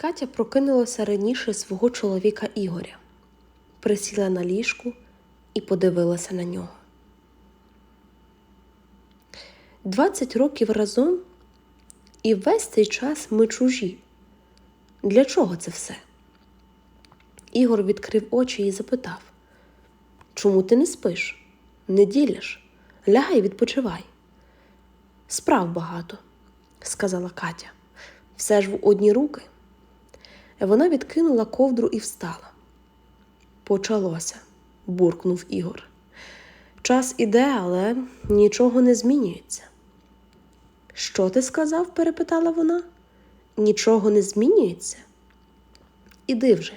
Катя прокинулася раніше свого чоловіка Ігоря, присіла на ліжку і подивилася на нього. Двадцять років разом, і весь цей час ми чужі. Для чого це все? Ігор відкрив очі і запитав: Чому ти не спиш? Не ділиш? Лягай, відпочивай. Справ багато, сказала Катя. Все ж в одні руки. Вона відкинула ковдру і встала. Почалося, буркнув Ігор. Час іде, але нічого не змінюється. Що ти сказав? перепитала вона. Нічого не змінюється? Іди вже,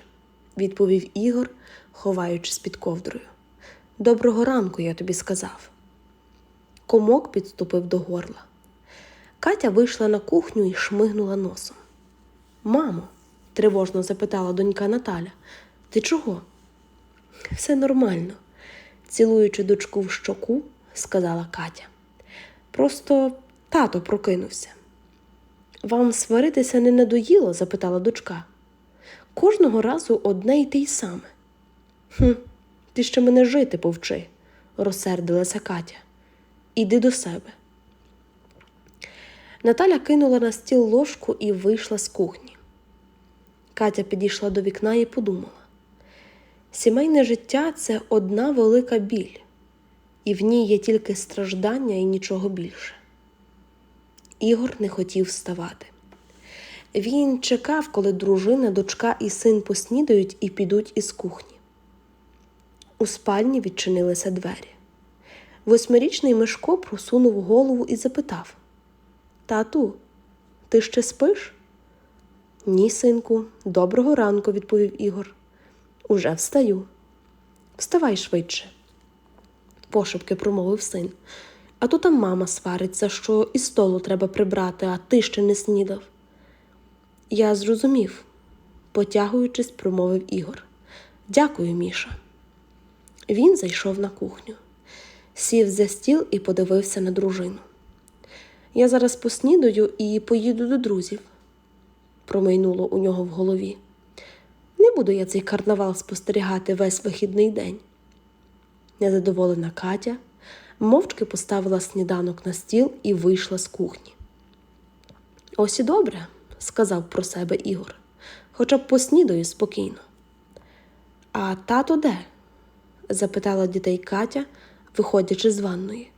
відповів Ігор, ховаючись під ковдрою. Доброго ранку, я тобі сказав. Комок підступив до горла. Катя вийшла на кухню і шмигнула носом. Мамо, тривожно запитала донька Наталя, ти чого? Все нормально, цілуючи дочку в щоку, сказала Катя. Просто тато прокинувся. Вам сваритися не надоїло? запитала дочка. Кожного разу одне й те й саме. Хм, ти ще мене жити повчи, розсердилася Катя. Іди до себе. Наталя кинула на стіл ложку і вийшла з кухні. Катя підійшла до вікна і подумала: сімейне життя це одна велика біль, і в ній є тільки страждання і нічого більше. Ігор не хотів вставати. Він чекав, коли дружина, дочка і син поснідають і підуть із кухні. У спальні відчинилися двері. Восьмирічний Мишко просунув голову і запитав Тату, ти ще спиш? Ні, синку, доброго ранку, відповів Ігор. Уже встаю. Вставай швидше, пошепки промовив син. А то там мама свариться, що і столу треба прибрати, а ти ще не снідав. Я зрозумів, потягуючись, промовив Ігор. Дякую, Міша. Він зайшов на кухню, сів за стіл і подивився на дружину. Я зараз поснідаю і поїду до друзів, промайнуло у нього в голові. Не буду я цей карнавал спостерігати весь вихідний день. Незадоволена Катя мовчки поставила сніданок на стіл і вийшла з кухні. Ось і добре, сказав про себе Ігор, хоча б поснідаю спокійно. А тато де? запитала дітей Катя, виходячи з ванної.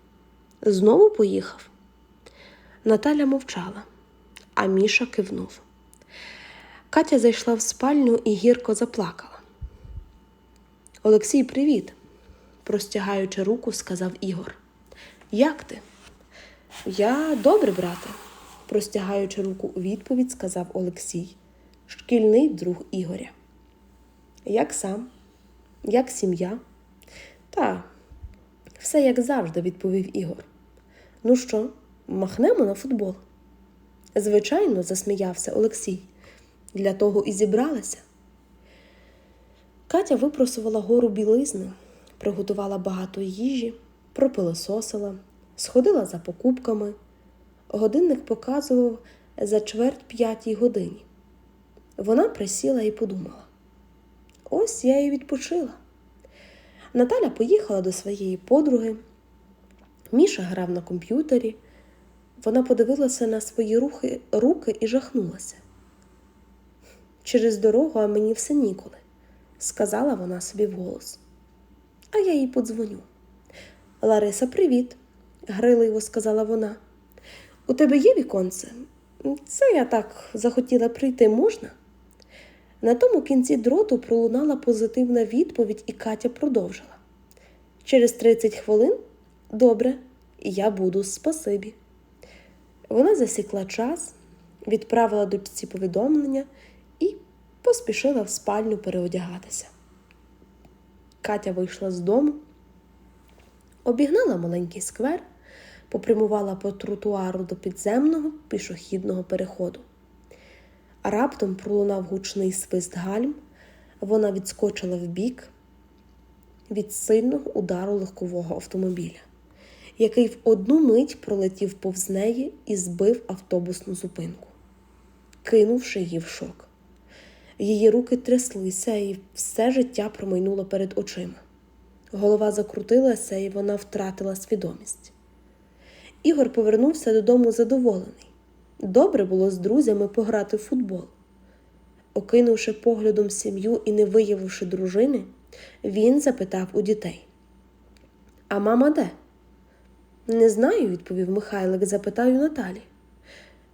Знову поїхав. Наталя мовчала, а Міша кивнув. Катя зайшла в спальню і гірко заплакала. Олексій, привіт, простягаючи руку, сказав Ігор. Як ти? Я добре, брате, простягаючи руку у відповідь, сказав Олексій, шкільний друг Ігоря. Як сам, як сім'я? Та, все як завжди, відповів Ігор. Ну що, махнемо на футбол? Звичайно, засміявся Олексій. Для того і зібралися. Катя випросувала гору білизни, приготувала багато їжі, пропилососила, сходила за покупками. Годинник показував за чверть п'ятій годині. Вона присіла і подумала: ось я і відпочила. Наталя поїхала до своєї подруги. Міша грав на комп'ютері. Вона подивилася на свої рухи, руки і жахнулася. Через дорогу, а мені все ніколи, сказала вона собі вголос. А я їй подзвоню. Лариса, привіт, гриливо сказала вона. У тебе є віконце? Це я так захотіла прийти можна? На тому кінці дроту пролунала позитивна відповідь, і Катя продовжила. Через 30 хвилин добре, я буду спасибі. Вона засікла час, відправила дочці повідомлення поспішила в спальню переодягатися. Катя вийшла з дому, обігнала маленький сквер, попрямувала по тротуару до підземного пішохідного переходу. Раптом пролунав гучний свист гальм, вона відскочила вбік від сильного удару легкового автомобіля, який в одну мить пролетів повз неї і збив автобусну зупинку, кинувши її в шок. Її руки тряслися, і все життя промайнуло перед очима. Голова закрутилася, і вона втратила свідомість. Ігор повернувся додому задоволений. Добре було з друзями пограти в футбол. Окинувши поглядом сім'ю і не виявивши дружини, він запитав у дітей: А мама де? Не знаю, відповів Михайлик, запитаю Наталі.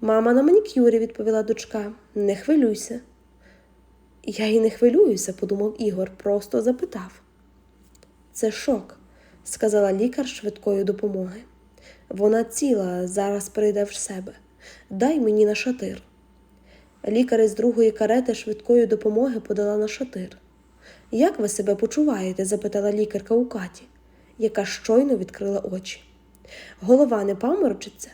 Мама на манікюрі, відповіла дочка. Не хвилюйся. Я й не хвилююся, подумав Ігор, просто запитав. Це шок, сказала лікар швидкої допомоги. Вона ціла, зараз прийде в себе. Дай мені на шатир. Лікар із другої карети швидкої допомоги подала на шатир. Як ви себе почуваєте? запитала лікарка у Каті, яка щойно відкрила очі. Голова не паморочиться?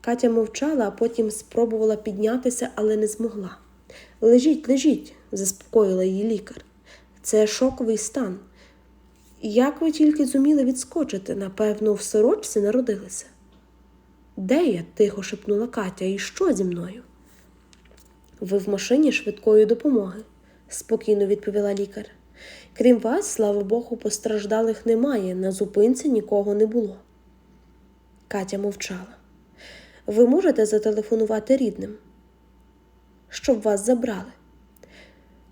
Катя мовчала, а потім спробувала піднятися, але не змогла. Лежіть, лежіть, заспокоїла її лікар. Це шоковий стан. Як ви тільки зуміли відскочити, напевно, в сорочці народилися? Де я? тихо шепнула Катя, і що зі мною? Ви в машині швидкої допомоги, спокійно відповіла лікар. Крім вас, слава Богу, постраждалих немає, на зупинці нікого не було. Катя мовчала. Ви можете зателефонувати рідним, щоб вас забрали.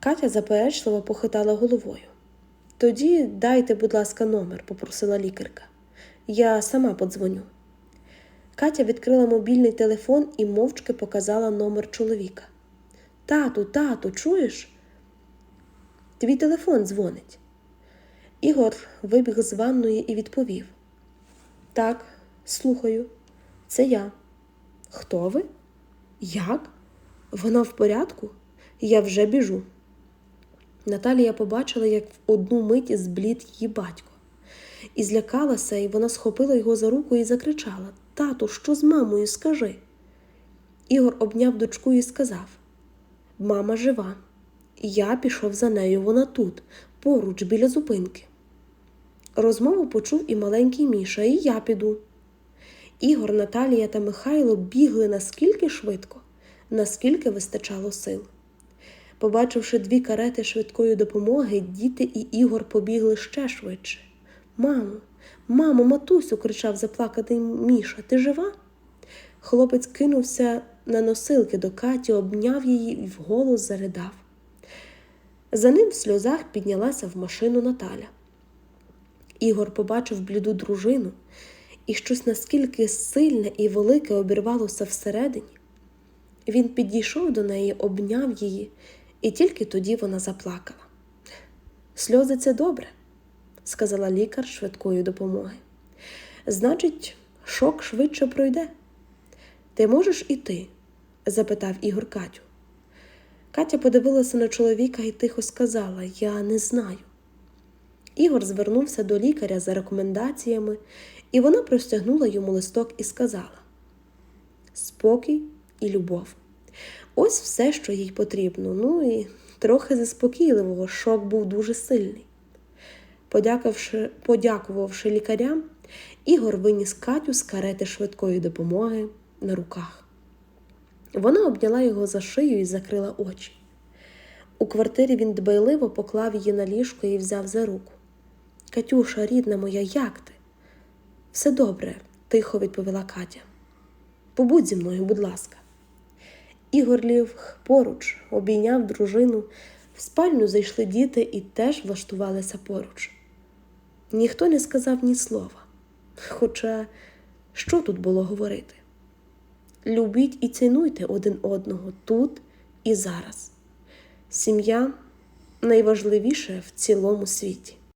Катя заперечливо похитала головою. Тоді дайте, будь ласка, номер, попросила лікарка. Я сама подзвоню. Катя відкрила мобільний телефон і мовчки показала номер чоловіка. Тату, тату, чуєш? Твій телефон дзвонить. Ігор вибіг з ванної і відповів: Так, слухаю, це я. Хто ви? Як? Вона в порядку? Я вже біжу. Наталія побачила, як в одну мить зблід її батько. І злякалася, і вона схопила його за руку і закричала Тату, що з мамою? Скажи. Ігор обняв дочку і сказав Мама жива. Я пішов за нею, вона тут, поруч, біля зупинки. Розмову почув і маленький Міша, і я піду. Ігор, Наталія та Михайло бігли наскільки швидко, наскільки вистачало сил. Побачивши дві карети швидкої допомоги, діти і Ігор побігли ще швидше. Мамо, мамо, матусю, кричав заплаканий Міша, ти жива? Хлопець кинувся на носилки до Каті, обняв її і вголос заридав. За ним в сльозах піднялася в машину Наталя. Ігор побачив бліду дружину, і щось наскільки сильне і велике обірвалося всередині. Він підійшов до неї, обняв її, і тільки тоді вона заплакала. Сльози це добре, сказала лікар швидкої допомоги. Значить, шок швидше пройде. Ти можеш іти? запитав Ігор Катю. Катя подивилася на чоловіка і тихо сказала Я не знаю. Ігор звернувся до лікаря за рекомендаціями, і вона простягнула йому листок і сказала Спокій і любов. Ось все, що їй потрібно. Ну і трохи заспокійливого, шок був дуже сильний. Подякувавши, подякувавши лікарям, Ігор виніс Катю з карети швидкої допомоги на руках. Вона обняла його за шию і закрила очі. У квартирі він дбайливо поклав її на ліжко і взяв за руку. Катюша, рідна моя, як ти? Все добре, тихо відповіла Катя. Побудь зі мною, будь ласка. Ігор лів поруч, обійняв дружину, в спальню зайшли діти і теж влаштувалися поруч. Ніхто не сказав ні слова. Хоча що тут було говорити? Любіть і цінуйте один одного тут і зараз. Сім'я найважливіше в цілому світі.